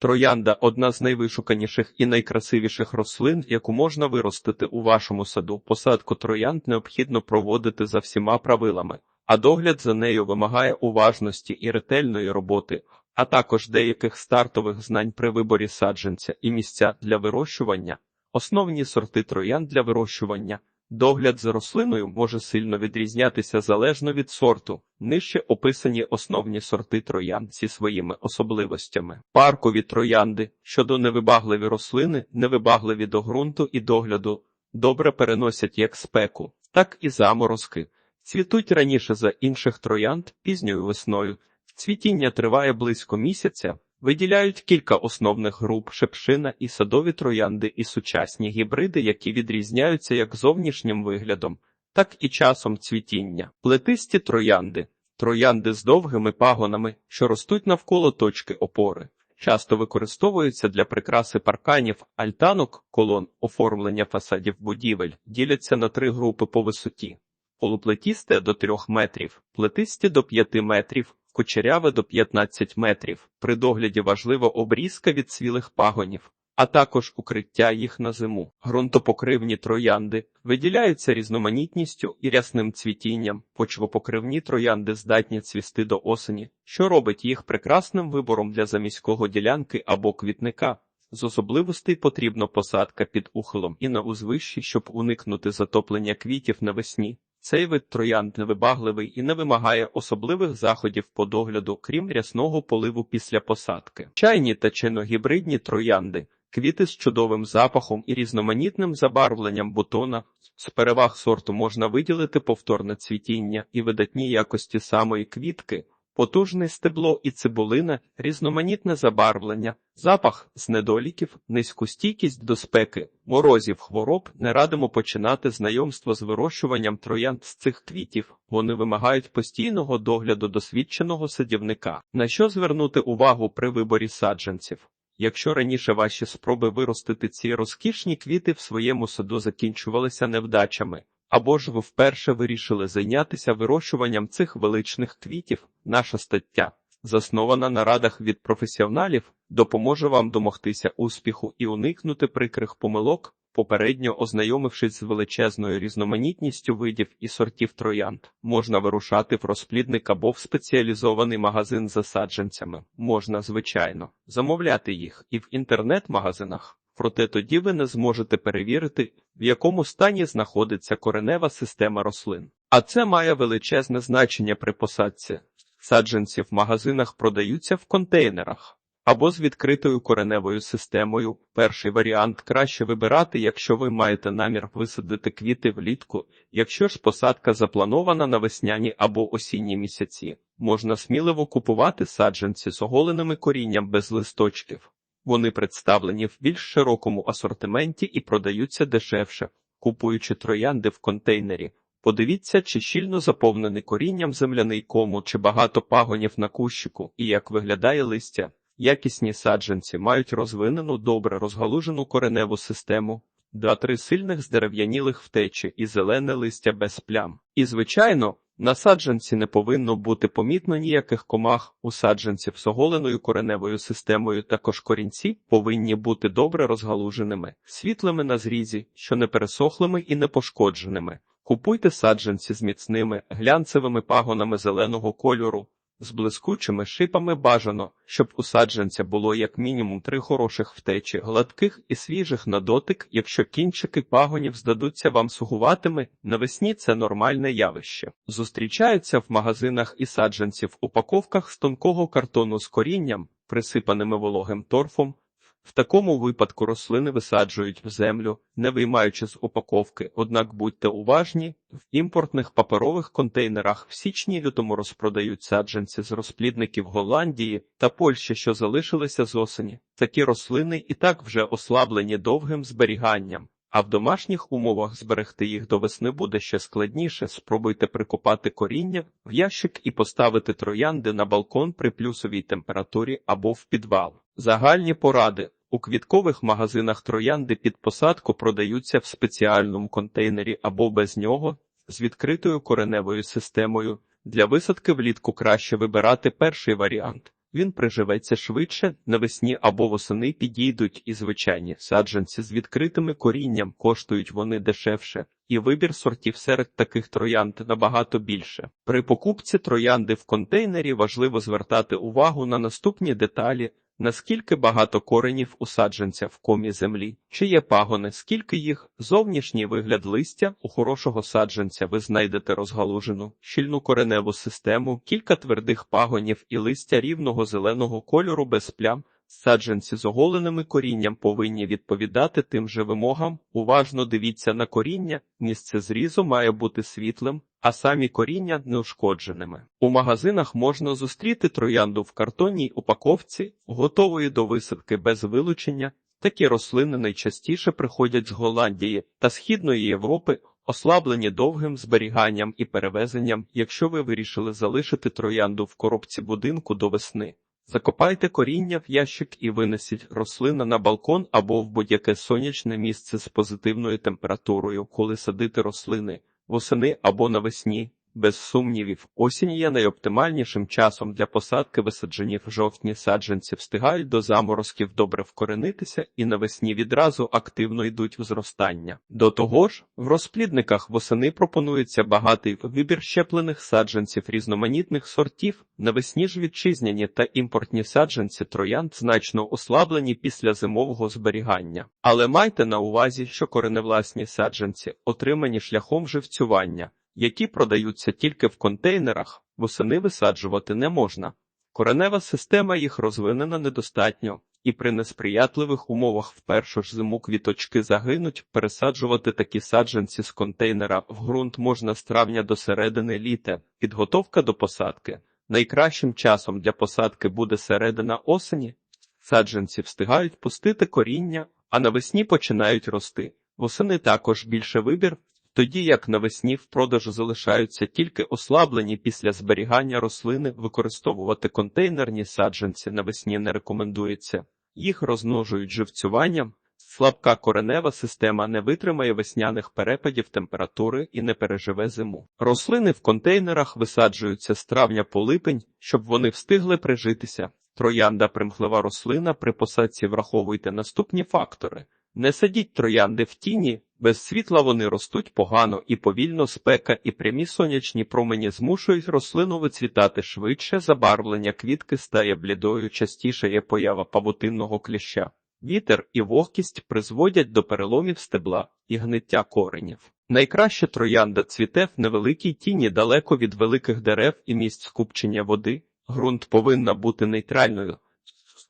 Троянда одна з найвишуканіших і найкрасивіших рослин, яку можна виростити у вашому саду. Посадку троянд необхідно проводити за всіма правилами, а догляд за нею вимагає уважності і ретельної роботи, а також деяких стартових знань при виборі саджанця і місця для вирощування. Основні сорти троянд для вирощування. Догляд за рослиною може сильно відрізнятися залежно від сорту. Нижче описані основні сорти троянд зі своїми особливостями. Паркові троянди щодо невибагливі рослини, невибагливі до ґрунту і догляду, добре переносять як спеку, так і заморозки. Цвітуть раніше за інших троянд пізньою весною. Цвітіння триває близько місяця. Виділяють кілька основних груп шепшина і садові троянди і сучасні гібриди, які відрізняються як зовнішнім виглядом, так і часом цвітіння. Плетисті троянди троянди з довгими пагонами, що ростуть навколо точки опори. Часто використовуються для прикраси парканів, альтанок, колон, оформлення фасадів будівель, діляться на три групи по висоті. Полуплетісте до 3 метрів, плетисті до 5 метрів, кучеряве до 15 метрів. При догляді важливо обрізка від цвілих пагонів, а також укриття їх на зиму. Ґрунтопокривні троянди виділяються різноманітністю і рясним цвітінням. Почвопокривні троянди здатні цвісти до осені, що робить їх прекрасним вибором для заміського ділянки або квітника. З особливостей потрібно посадка під ухилом і на узвищі, щоб уникнути затоплення квітів навесні. Цей вид троянд невибагливий і не вимагає особливих заходів по догляду, крім рясного поливу після посадки. Чайні та чиногібридні троянди, квіти з чудовим запахом і різноманітним забарвленням бутона. З переваг сорту можна виділити повторне цвітіння і видатні якості самої квітки. Потужне стебло і цибулина, різноманітне забарвлення, запах з недоліків, низьку стійкість до спеки, морозів, хвороб не радимо починати знайомство з вирощуванням троянд з цих квітів. Вони вимагають постійного догляду досвідченого садівника. На що звернути увагу при виборі саджанців? Якщо раніше ваші спроби виростити ці розкішні квіти в своєму саду закінчувалися невдачами, або ж ви вперше вирішили зайнятися вирощуванням цих величних квітів, наша стаття, заснована на радах від професіоналів, допоможе вам домогтися успіху і уникнути прикрих помилок, попередньо ознайомившись з величезною різноманітністю видів і сортів троянд. Можна вирушати в розплідник або в спеціалізований магазин з засадженцями. Можна, звичайно, замовляти їх і в інтернет-магазинах. Проте тоді ви не зможете перевірити, в якому стані знаходиться коренева система рослин. А це має величезне значення при посадці. Саджанці в магазинах продаються в контейнерах або з відкритою кореневою системою. Перший варіант краще вибирати, якщо ви маєте намір висадити квіти влітку, якщо ж посадка запланована на весняні або осінні місяці. Можна сміливо купувати саджанці з оголеними корінням без листочків. Вони представлені в більш широкому асортименті і продаються дешевше, купуючи троянди в контейнері. Подивіться, чи щільно заповнений корінням земляний кому, чи багато пагонів на кущику, і як виглядає листя. Якісні саджанці мають розвинену добре розгалужену кореневу систему, два-три сильних здерев'янілих втечі і зелене листя без плям. І, звичайно, на саджанці не повинно бути помітно ніяких комах у саджанців з оголеною кореневою системою. Також корінці повинні бути добре розгалуженими, світлими на зрізі, що не пересохлими і не пошкодженими. Купуйте саджанці з міцними глянцевими пагонами зеленого кольору. З блискучими шипами бажано, щоб у саджанця було як мінімум три хороших втечі, гладких і свіжих на дотик, якщо кінчики пагонів здадуться вам сугуватими, навесні це нормальне явище. Зустрічаються в магазинах і саджанці в упаковках з тонкого картону з корінням, присипаними вологим торфом. В такому випадку рослини висаджують в землю, не виймаючи з упаковки, однак будьте уважні, в імпортних паперових контейнерах в січні лютому розпродають саджанці з розплідників Голландії та Польщі, що залишилися з осені. Такі рослини і так вже ослаблені довгим зберіганням. А в домашніх умовах зберегти їх до весни буде ще складніше. Спробуйте прикопати коріння в ящик і поставити троянди на балкон при плюсовій температурі або в підвал. Загальні поради у квіткових магазинах троянди під посадку продаються в спеціальному контейнері або без нього з відкритою кореневою системою. Для висадки влітку краще вибирати перший варіант. Він приживеться швидше, навесні або восени підійдуть і звичайні саджанці з відкритими корінням коштують вони дешевше, і вибір сортів серед таких троянд набагато більше. При покупці троянди в контейнері важливо звертати увагу на наступні деталі. Наскільки багато коренів у саджанця в комі землі, чи є пагони, скільки їх, зовнішній вигляд листя у хорошого саджанця ви знайдете розгалужену, щільну кореневу систему, кілька твердих пагонів і листя рівного зеленого кольору без плям. Саджанці з оголеними корінням повинні відповідати тим же вимогам. Уважно дивіться на коріння, місце зрізу має бути світлим, а самі коріння неушкодженими. У магазинах можна зустріти троянду в картонній упаковці, готової до висадки без вилучення. Такі рослини найчастіше приходять з Голландії та Східної Європи, ослаблені довгим зберіганням і перевезенням, якщо ви вирішили залишити троянду в коробці будинку до весни. Закопайте коріння в ящик і винесіть рослина на балкон або в будь-яке сонячне місце з позитивною температурою, коли садити рослини восени або навесні. Без сумнівів, осінь є найоптимальнішим часом для посадки висаджені в жовтні саджанці встигають до заморозків добре вкоренитися і навесні відразу активно йдуть в зростання. До того ж, в розплідниках восени пропонується багатий вибір щеплених саджанців різноманітних сортів, навесні ж вітчизняні та імпортні саджанці троянд значно ослаблені після зимового зберігання. Але майте на увазі, що кореневласні саджанці отримані шляхом живцювання які продаються тільки в контейнерах, восени висаджувати не можна. Коренева система їх розвинена недостатньо, і при несприятливих умовах в першу ж зиму квіточки загинуть, пересаджувати такі саджанці з контейнера в ґрунт можна з травня до середини літа. Підготовка до посадки. Найкращим часом для посадки буде середина осені. Саджанці встигають пустити коріння, а навесні починають рости. Восени також більше вибір, тоді як навесні в продажу залишаються тільки ослаблені після зберігання рослини, використовувати контейнерні саджанці навесні не рекомендується, їх розмножують живцюванням. Слабка коренева система не витримає весняних перепадів температури і не переживе зиму. Рослини в контейнерах висаджуються з травня по липень, щоб вони встигли прижитися. Троянда примхлива рослина при посадці враховуйте наступні фактори. Не садіть троянди в тіні, без світла вони ростуть погано і повільно спека і прямі сонячні промені змушують рослину вицвітати швидше, забарвлення квітки стає блідою, частіше є поява павутинного кліща. Вітер і вогкість призводять до переломів стебла і гниття коренів. Найкраще троянда цвіте в невеликій тіні далеко від великих дерев і місць скупчення води. Грунт повинна бути нейтральною.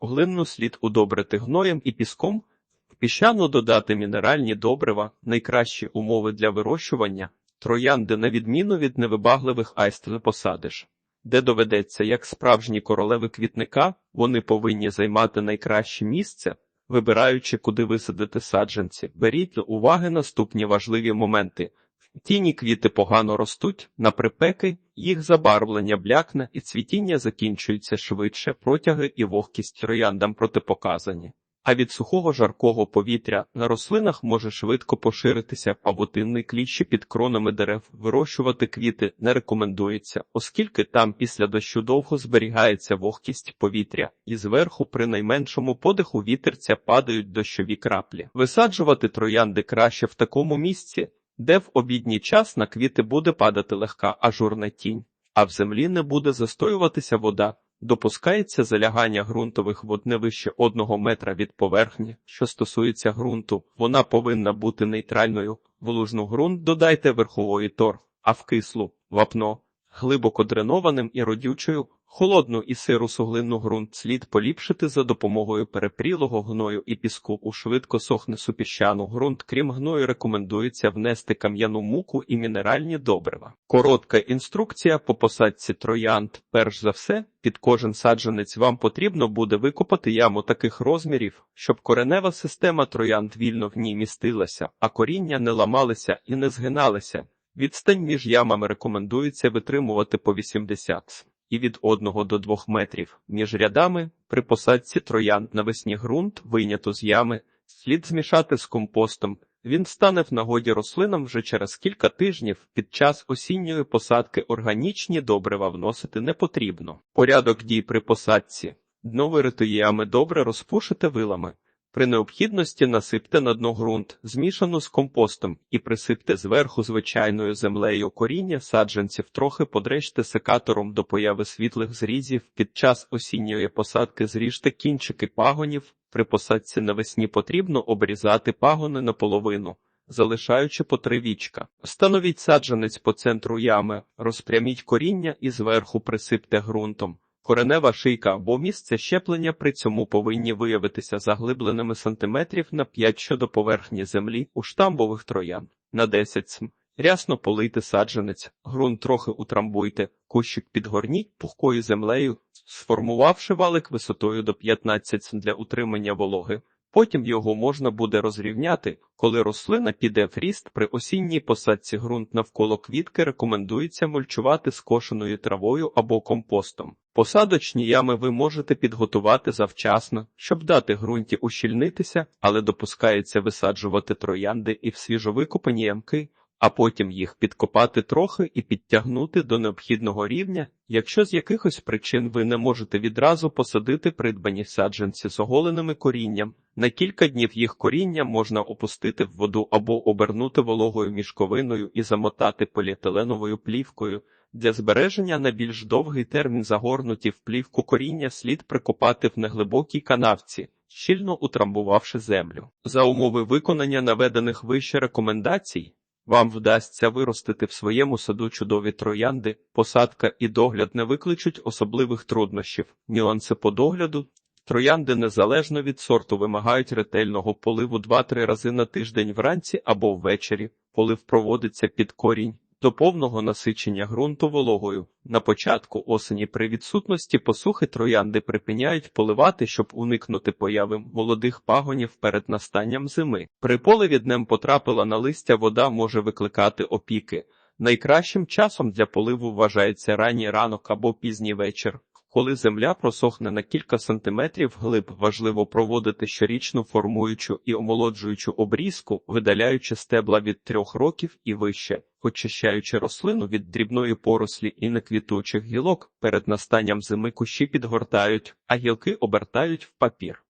Глинну слід удобрити гноєм і піском. Піщану додати мінеральні добрива, найкращі умови для вирощування, троянди, на відміну від невибагливих айст не посадиш. Де доведеться, як справжні королеви квітника, вони повинні займати найкраще місце, вибираючи, куди висадити саджанці. Беріть до уваги наступні важливі моменти. Тіні квіти погано ростуть, на припеки, їх забарвлення блякне і цвітіння закінчується швидше, протяги і вогкість трояндам протипоказані а від сухого жаркого повітря на рослинах може швидко поширитися павутинний кліщі під кронами дерев. Вирощувати квіти не рекомендується, оскільки там після дощу довго зберігається вогкість повітря, і зверху при найменшому подиху вітерця падають дощові краплі. Висаджувати троянди краще в такому місці, де в обідній час на квіти буде падати легка ажурна тінь, а в землі не буде застоюватися вода. Допускається залягання ґрунтових вод не вище одного метра від поверхні. Що стосується ґрунту, вона повинна бути нейтральною. В лужну ґрунт додайте верхової тор, а в кислу вапно, глибоко дренованим і родючою, Холодну і сиру суглинну ґрунт слід поліпшити за допомогою перепрілого гною і піску у швидко сохне супіщану ґрунт, крім гною, рекомендується внести кам'яну муку і мінеральні добрива. Коротка інструкція по посадці троянд. Перш за все, під кожен саджанець вам потрібно буде викопати яму таких розмірів, щоб коренева система троянд вільно в ній містилася, а коріння не ламалися і не згиналися. Відстань між ямами рекомендується витримувати по 80 і від 1 до 2 метрів між рядами при посадці троянд навесні ґрунт вийнято з ями, слід змішати з компостом, Він стане в нагоді рослинам вже через кілька тижнів. Під час осінньої посадки органічні добрива вносити не потрібно. Порядок дій при посадці. Дно вирито ями добре розпушите вилами. При необхідності насипте на дно ґрунт, змішану з компостом, і присипте зверху звичайною землею коріння саджанців, трохи подрежте секатором до появи світлих зрізів. Під час осінньої посадки зріжте кінчики пагонів. При посадці навесні потрібно обрізати пагони наполовину, залишаючи по три вічка. Встановіть саджанець по центру ями, розпряміть коріння і зверху присипте ґрунтом. Коренева шийка або місце щеплення при цьому повинні виявитися заглибленими сантиметрів на 5 щодо поверхні землі у штамбових троян на 10 см. Рясно полийте саджанець, ґрунт трохи утрамбуйте, кущик підгорніть пухкою землею, сформувавши валик висотою до 15 см для утримання вологи. Потім його можна буде розрівняти, коли рослина піде в ріст при осінній посадці ґрунт навколо квітки рекомендується мульчувати скошеною травою або компостом. Посадочні ями ви можете підготувати завчасно, щоб дати ґрунті ущільнитися, але допускається висаджувати троянди і в свіжовикопані ямки, а потім їх підкопати трохи і підтягнути до необхідного рівня, якщо з якихось причин ви не можете відразу посадити придбані саджанці з оголеними корінням. На кілька днів їх коріння можна опустити в воду або обернути вологою мішковиною і замотати поліетиленовою плівкою. Для збереження на більш довгий термін загорнуті в плівку коріння слід прикопати в неглибокій канавці, щільно утрамбувавши землю. За умови виконання наведених вище рекомендацій, вам вдасться виростити в своєму саду чудові троянди, посадка і догляд не викличуть особливих труднощів, нюанси по догляду. Троянди незалежно від сорту вимагають ретельного поливу 2-3 рази на тиждень вранці або ввечері. Полив проводиться під корінь до повного насичення ґрунту вологою. На початку осені при відсутності посухи троянди припиняють поливати, щоб уникнути появи молодих пагонів перед настанням зими. При поливі днем потрапила на листя вода може викликати опіки. Найкращим часом для поливу вважається ранній ранок або пізній вечір. Коли земля просохне на кілька сантиметрів глиб, важливо проводити щорічну формуючу і омолоджуючу обрізку, видаляючи стебла від трьох років і вище, очищаючи рослину від дрібної порослі і неквітучих гілок, перед настанням зими кущі підгортають, а гілки обертають в папір.